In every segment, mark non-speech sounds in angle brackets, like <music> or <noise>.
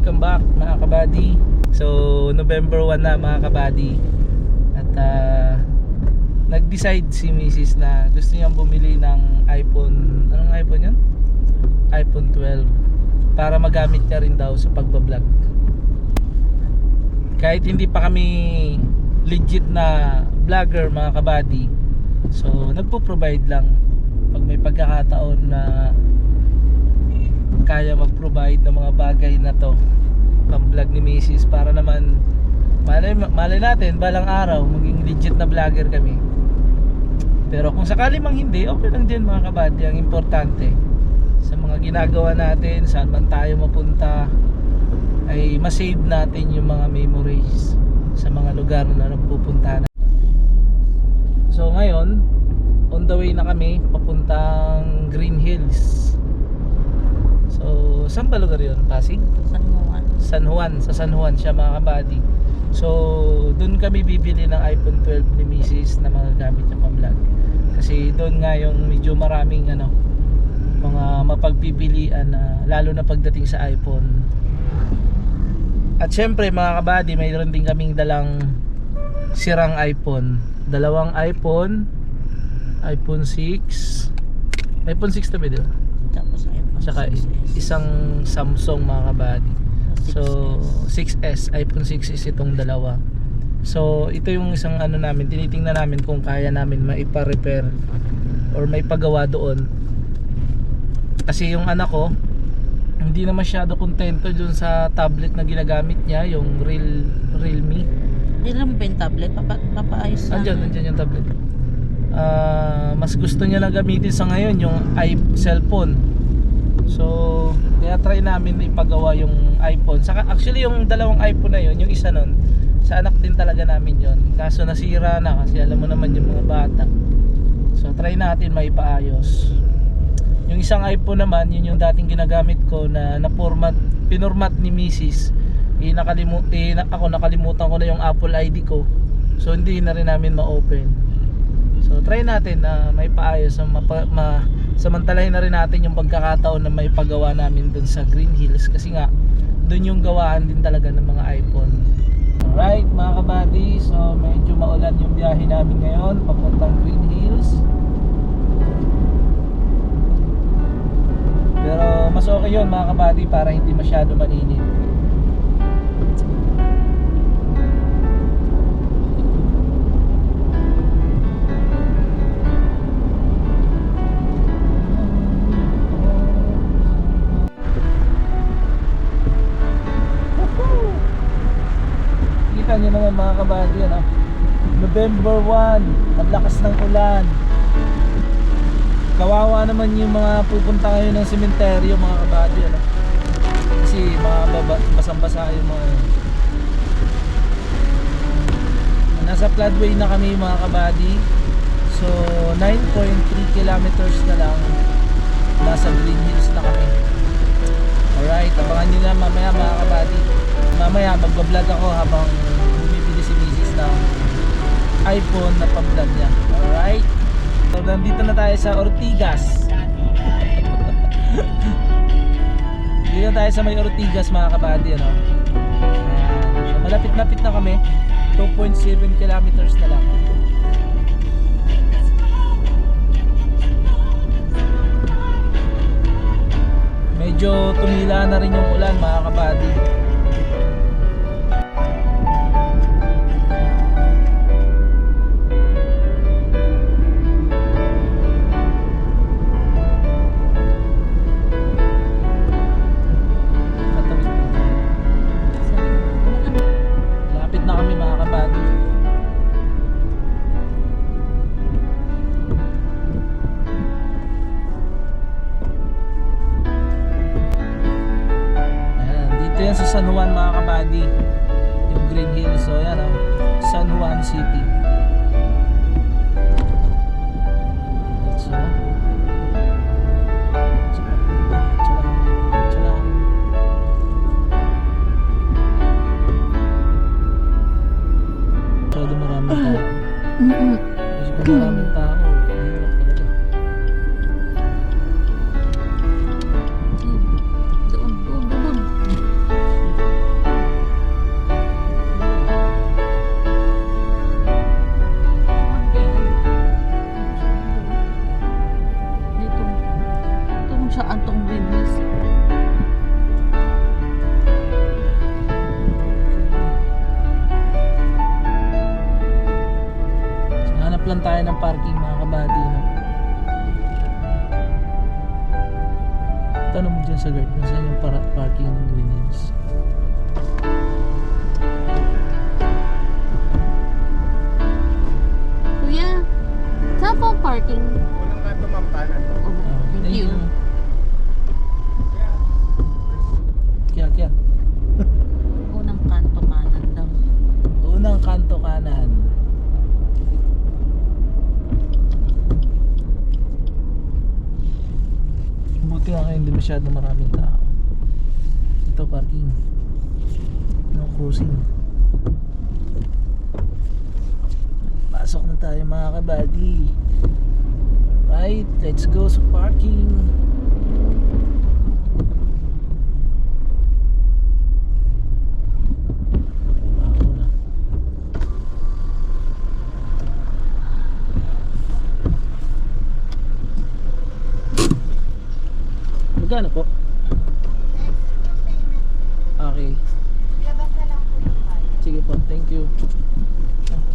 welcome back mga kabady So November 1 na mga kabady At ah, nag-decide si Mrs. na gusto niyang bumili ng iPhone Anong iPhone yun? iPhone 12 Para magamit niya rin daw sa pagbablog Kahit hindi pa kami legit na vlogger mga kabady So nagpo-provide lang Pag may pagkakataon na kaya mag-provide ng mga bagay na to. Pang vlog ni Mrs. para naman malay, malay natin balang araw maging legit na vlogger kami. Pero kung sakali mang hindi okay lang din mga kabady. Ang importante sa mga ginagawa natin saan man tayo mapunta ay masave natin yung mga memories sa mga lugar na nagpupunta na. So ngayon on the way na kami papuntang Green Hills So, saan ba lugar yun? Pasig? San Juan. San Juan. Sa San Juan siya mga kabady. So, doon kami bibili ng iPhone 12 ni Mrs. na mga gamit niya pang vlog. Kasi doon nga yung medyo maraming ano, mga mapagpipilian na lalo na pagdating sa iPhone. At syempre mga kabady, mayroon din kaming dalang sirang iPhone. Dalawang iPhone, iPhone 6, iPhone 6 to ba di ba? Tapos Tsaka 6S. isang Samsung mga kabady. So 6S. 6S, iPhone 6 is itong dalawa. So ito yung isang ano namin, tinitingnan namin kung kaya namin maipa-repair or may pagawa doon. Kasi yung anak ko, hindi na masyado kontento dun sa tablet na ginagamit niya, yung Real Realme. Hindi lang ba yung tablet? Papa, papaayos na. Andyan, andyan yung tablet. Ah, mas gusto niya na gamitin sa ngayon yung i cellphone. So, kaya try namin na ipagawa yung iPhone. Saka actually yung dalawang iPhone na yun, yung isa nun, sa anak din talaga namin yon. Kaso nasira na kasi alam mo naman yung mga bata. So, try natin maipaayos. Yung isang iPhone naman, yun yung dating ginagamit ko na na-format, pinormat ni Mrs. Eh, nakalimu eh, ako nakalimutan ko na yung Apple ID ko. So, hindi na rin namin ma-open. So, try natin na may paayos. Ma, samantalahin na rin natin yung pagkakataon na may pagawa namin dun sa Green Hills. Kasi nga, dun yung gawaan din talaga ng mga iPhone. Alright, mga kabady. So, medyo maulan yung biyahe namin ngayon. Papuntang Green Hills. Pero mas okay yun mga kabady para hindi masyado mainit. Kabady ano? November 1, ang lakas ng ulan. Kawawa naman yung mga pupunta ngayon ng sementeryo mga kabady ano? Kasi mga baba, basang-basa yung mga yun. Nasa floodway na kami mga kabady. So 9.3 kilometers na lang nasa Green Hills na kami. Alright, abangan nyo na mamaya mga kabady. Mamaya magbablog ako habang Mrs. ng iPhone na pang-vlog niya. Alright? So, nandito na tayo sa Ortigas. <laughs> Dito na tayo sa may Ortigas mga kabady, ano? Malapit-lapit na kami. 2.7 kilometers na lang. Medyo tumila na rin yung ulan mga kabady. Kabady. Yung Green Hills. So yan oh. San Juan City. So, Masyado maraming tao. Kasi kung maraming tao, lang tayo ng parking mga kabady. No? Tanong mo dyan sa guard kung saan yung para parking ng Green Hills. Kuya, saan po parking? Unang kanto ma'am kanan. Oh, Ah, Thank you. Kaya, kaya. Unang kanto kanan daw. Unang kanto kanan. Buti nga ngayon hindi masyado maraming tao. Ito parking. No cruising. Pasok na tayo mga kabady. Right, let's go sa parking. Ako na. Magkano po? Okay. Sige po, thank you.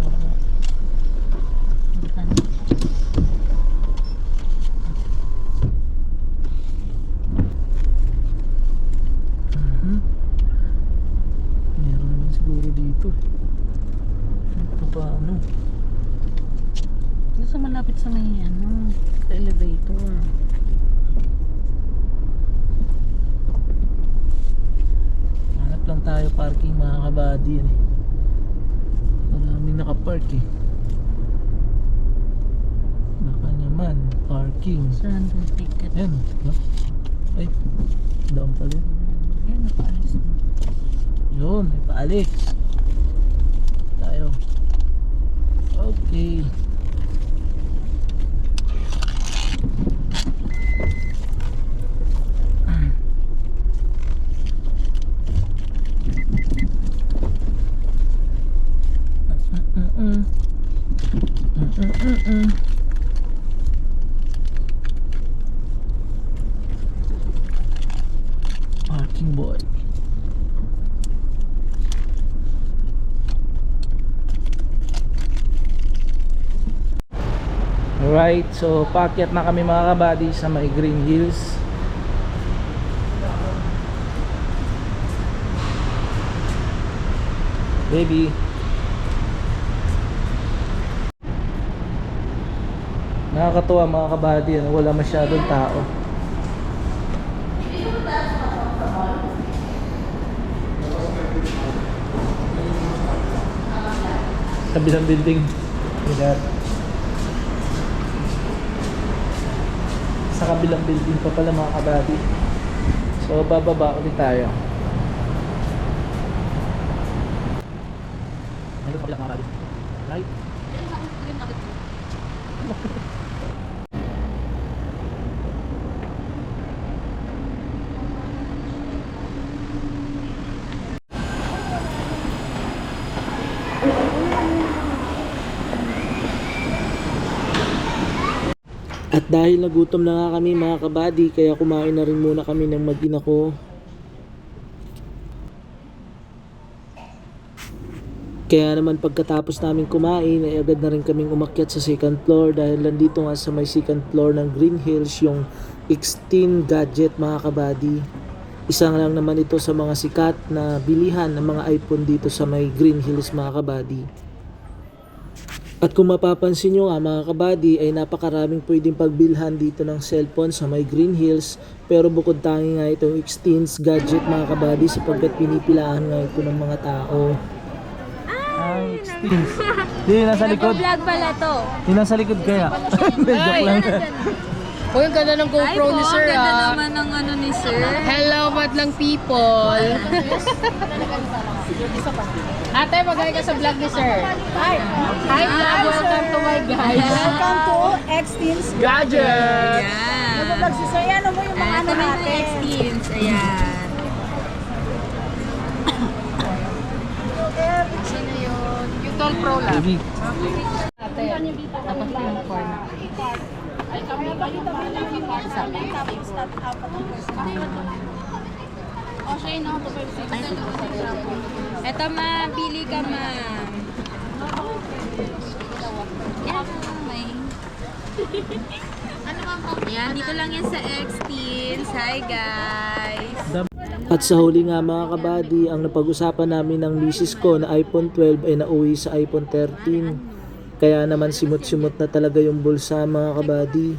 Wala na. Mhm. Meron naman siguro dito. Ito pa ano? Yung sa malapit sa may ano, sa elevator. Hanap lang tayo parking mga kabady yan eh. Maraming nakapark eh. Baka naman, parking. Saan yung ticket? Ayan, no? Ay, doon pala yun. Ayun, nakaalis na. Yun, may paalis. Tayo. Okay. Mm-mm-mm. Mm-mm-mm. Parking boy. Alright, so paakyat na kami mga kabady sa may Green Hills. Baby. Nakakatuwa mga kabady, ano, wala masyadong tao. Kabilang building. Yeah. Sa kabilang building pa pala mga kabady. So bababa ulit tayo. Ano pa pala mga kabady? Right? At dahil nagutom na nga kami mga kabady, kaya kumain na rin muna kami ng mag-ina ko. Kaya naman pagkatapos namin kumain ay agad na rin kaming umakyat sa second floor dahil nandito nga sa may second floor ng Green Hills yung X10 gadget mga kabady. Isang lang naman ito sa mga sikat na bilihan ng mga iPhone dito sa may Green Hills mga kabady. At kung mapapansin nyo nga mga kabady ay napakaraming pwedeng pagbilhan dito ng cellphone sa may Green Hills pero bukod tangi nga itong X10's gadget mga kabady sapagkat pinipilahan nga ito ng mga tao. Ang X10's. Di, nasa likod. Vlog pala to. Di, nasa likod kaya. <laughs> Joke lang. Uy, ang ganda ng GoPro ni Sir ang ganda ah. naman ng ano ni Sir. Hello, madlang people. <laughs> Ate, mag ka sa vlog ni Sir. Hi. Hi, vlog. Welcome to my guys. Welcome to X-Teens. Gadget. Ayan. Nag-vlog si Sir. Ano mo yung mga Ayan, ano kami ng natin? X-Teens. Ayan. Sino yun? Yung 12 Pro lang. Baby, Ate, tapos ko yung corner. Ito ma, pili ka may... ano bang Yan, dito lang yan sa X-Teens. Hi, guys! At sa huli nga mga kabady, ang napag-usapan namin ng misis ko na iPhone 12 ay nauwi sa iPhone 13. Kaya naman simot-simot na talaga yung bulsa mga kabady.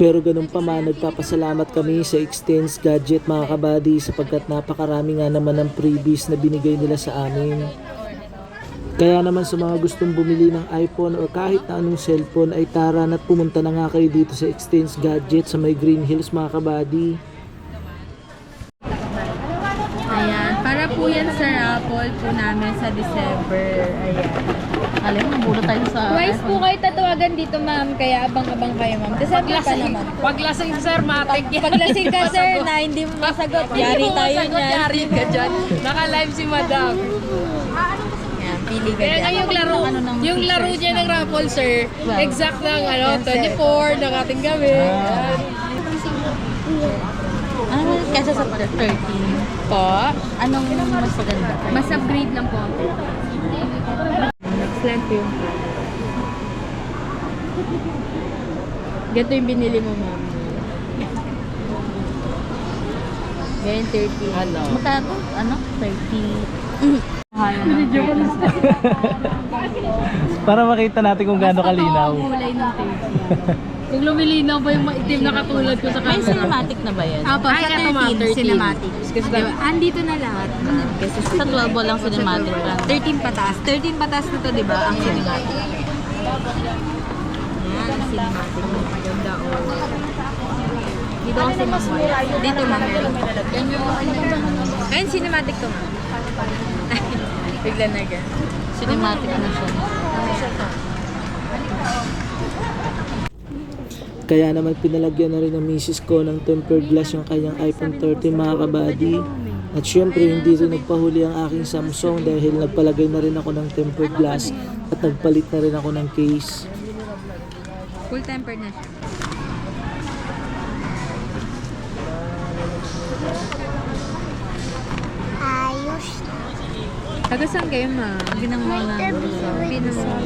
Pero ganun pa man, nagpapasalamat kami sa Extends Gadget mga kabady sapagkat napakarami nga naman ng freebies na binigay nila sa amin. Kaya naman sa mga gustong bumili ng iPhone o kahit na anong cellphone ay tara na't pumunta na nga kayo dito sa Extends Gadget sa may Green Hills mga kabady. Ayan, para po yan sa raffle po namin sa December. Ayan. Alam mo, bulo tayo sa... Twice po kayo tatawagan dito, ma'am. Kaya abang-abang kayo, ma'am. December pa naman. Pag lasing sir, matik yan. Pag lasing ka, sir, na hindi mo masagot, yari tayo Sagot, niyan. Yari ka dyan. Naka-live si madam. Yan, pili ka Kaya nga dyan. yung laro, Ano ng yung laro niya ng raffle sir, Well, exact ng ano, yes, sir. 24 ng ating gabi. Ayan. Ano, kesa sa 13. Po. Anong mas maganda? Mas upgrade lang po. Slant yung Ganito yung binili mo, ma'am. Ganyan, 30. Ano? Magkano? Ano? 30. Kaya ng 30. Para makita natin kung gaano kalinaw. Ang kulay ng 30. <laughs> Kung lumilinaw ba yung maitim na katulad ko sa May camera? cinematic na ba yan? Apo, Ay, sa eto, ma'am, 13, 13. cinematics. Kasi diba, andito na lahat. Kasi Sa 12 walang cinematic lang. 13 patas. 13 patas na to, di ba? Ang cinematic. Yan, ang cinematic. Maganda, oh. Dito kasi mas Dito, ma'am. Ayun, cinematic to, ma'am. Bigla na gan. Cinematic na siya. Kaya naman pinalagyan na rin ng misis ko ng tempered glass yung kanyang iPhone 13 mga kabady. At syempre hindi rin nagpahuli ang aking Samsung dahil nagpalagay na rin ako ng tempered glass at nagpalit na rin ako ng case. Full tempered na siya. Taga saan kayo, ma'am? Ginang na. Pinamall.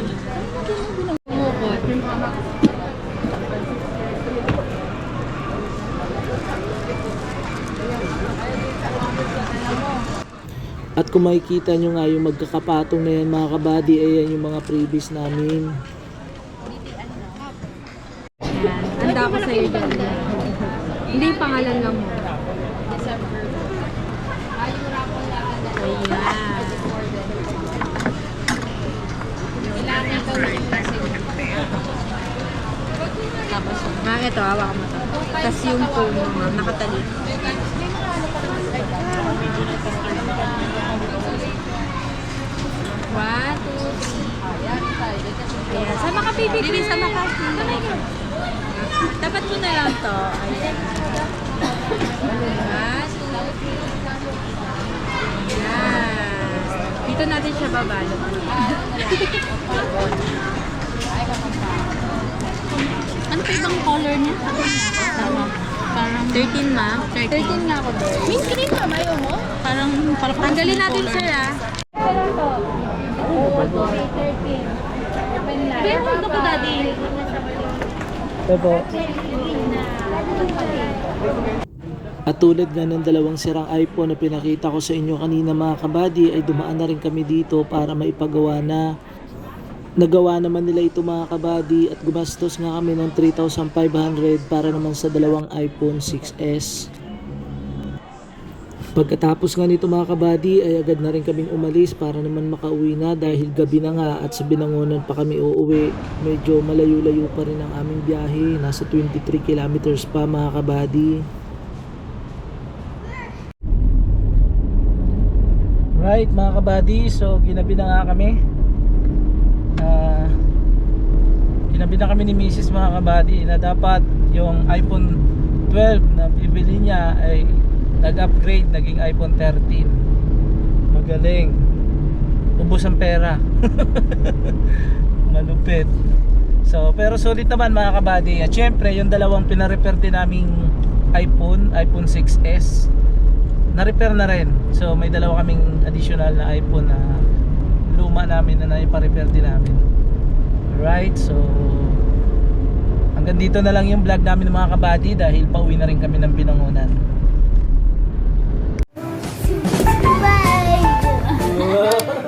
At kung makikita nyo nga yung magkakapatong na yan mga kabady, ayan yung mga freebies namin. Handa ako sa'yo dyan. Hindi yung pangalan lang mo. Tapos, Ah, ito, hawak mo to. Tapos yung phone mo, ma'am, nakatalik. One, two, three. Ayan. Sama ka, baby. Dili, sama ka. Dapat ko na lang to. Ayan. One, two, three. Ayan. Dito natin siya babalot. ano pa ibang color niya? Tama. Parang, 13, ma'am. 13 nga ako, girl. parang, parang, Tanggalin natin, sir, ah. Pero ito ko, daddy. Ito po. At tulad nga ng dalawang sirang iPhone na pinakita ko sa inyo kanina mga kabady ay dumaan na rin kami dito para maipagawa na. Nagawa naman nila ito mga kabady at gumastos nga kami ng 3,500 para naman sa dalawang iPhone 6s. Pagkatapos nga nito mga kabady ay agad na rin kaming umalis para naman makauwi na dahil gabi na nga at sa binangonan pa kami uuwi. Medyo malayo-layo pa rin ang aming biyahe. Nasa 23 kilometers pa mga kabady. Right mga kabady, so ginabi na nga kami. Ah, ginabi na kami ni Mrs. mga kabady na dapat yung iPhone 12 na bibili niya ay nag-upgrade naging iPhone 13 magaling. Ubos ang pera. <laughs> Malupit. So pero sulit naman mga kabady. At syempre yung dalawang pinarepair din naming iPhone iPhone 6s na-repair na rin. So may dalawa kaming additional na iPhone na luma namin na naipa-repair din namin. Alright, so hanggang dito na lang yung vlog namin mga kabady dahil pauwi na rin kami ng Binangonan. Bye!